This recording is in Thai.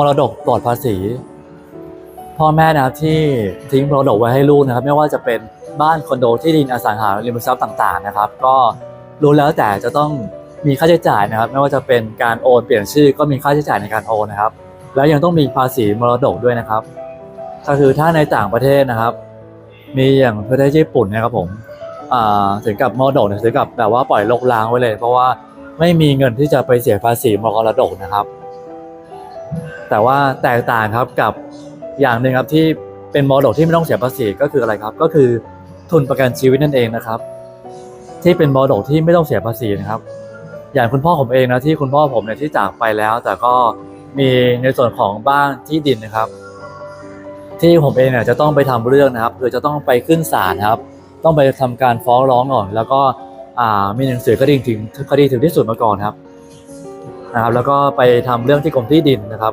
มรดกปลอดภาษี พ่อแม่นะครับที่ทิ้งมรดกไว้ให้ลูกนะครับ ไม่ว่าจะเป็นบ้านคอนโดที่ดินอสังหาริมทรัพย์ต่างๆนะครับ ก็รู้แล้วแต่จะต้องมีค่าใช้จ่ายนะครับ ไม่ว่าจะเป็นการโอนเปลี่ยนชื่อก็มีค่าใช้จ่ายในการโอนนะครับ แล้วยังต้องมีภาษีมรดกด้วยนะครับก็คือถ้าในต่างประเทศนะครับ มีอย่างประเทศญี่ปุ่นนะครับผมอ่าถึงกับมรดกถึงกับแบบว่าปล่อยลกล้างไว้เลย เพราะว่าไม่มีเงินที่จะไปเสียภาษีมรดกนะครับ แต่ว่าแตกต่างครับกับอย่างหนึ่งครับที่เป็นมรดกที่ไม่ต้องเสียภาษีก็คืออะไรครับ ก็คือทุนประกันชีวิตนั่นเองนะครับ ที่เป็นมรดกที่ไม่ต้องเสียภาษีนะครับ อย่างคุณพ่อผมเองนะที่คุณพ่อผมเนี่ยที่จากไปแล้ว แต่ก็มีในส่วนของบ้านที่ดินนะครับ ที่ผมเองเนี่ยจะต้องไปทำเรื่องนะครับคือจะต้องไปขึ้นศาลครับ ต้องไปทำการฟ้องร้องก่อน แล้วก็อ่ามีหนังสือคดีถึงคดีถึงที่สุดมาก่อนครับนะครับ แล้วก็ไปทำเรื่องที่กรมที่ดินนะครับ